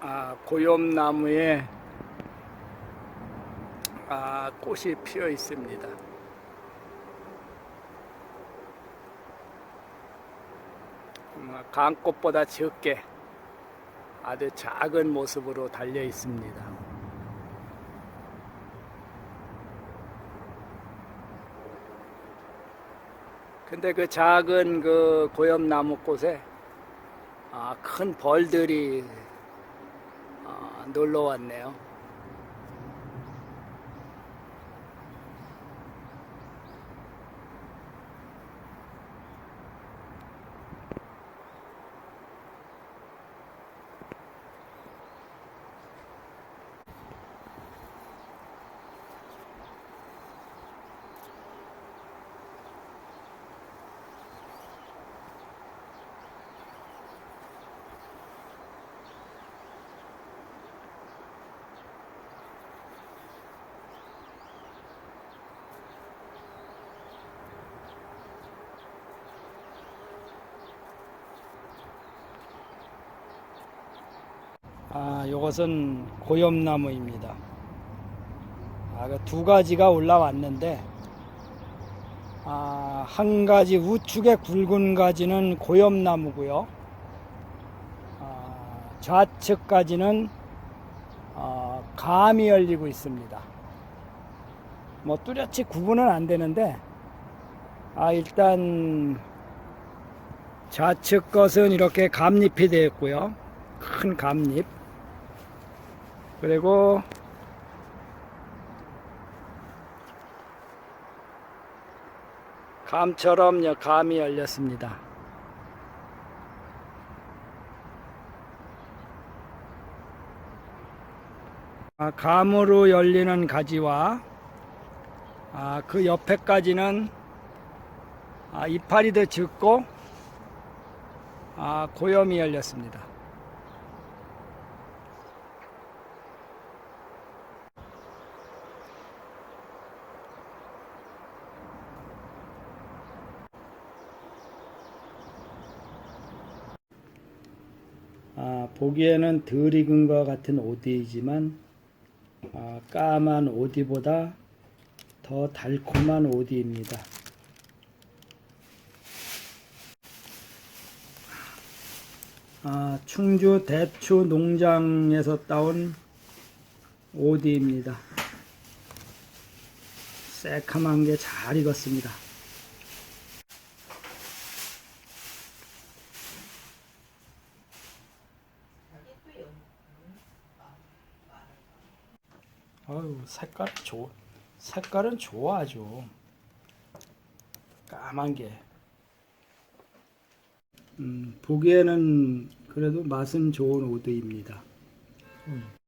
아, 고염나무에 아, 꽃이 피어 있습니다. 음, 강꽃보다 적게 아주 작은 모습으로 달려 있습니다. 근데 그 작은 그 고염나무 꽃에 아, 큰 벌들이 아, 놀러 왔네요. 아, 이것은 고염나무입니다. 아, 그두 가지가 올라왔는데, 아, 한 가지 우측에 굵은 가지는 고염나무고요. 아, 좌측까지는 아, 감이 열리고 있습니다. 뭐 뚜렷이 구분은 안 되는데, 아, 일단 좌측 것은 이렇게 감잎이 되어 있고요. 큰 감잎. 그리고 감처럼 여- 감이 열렸습니다. 아, 감으로 열리는 가지와 아, 그 옆에까지는 아, 이파리 더 짙고 아, 고염이 열렸습니다. 아, 보기에는 덜 익은 것 같은 오디이지만 아, 까만 오디보다 더 달콤한 오디입니다. 아, 충주 대추 농장에서 따온 오디입니다. 새카만 게 잘 익었습니다. 아유 색깔 좋 색깔은 좋아 아주 까만 게. 음, 보기에는 그래도 맛은 좋은 오드입니다.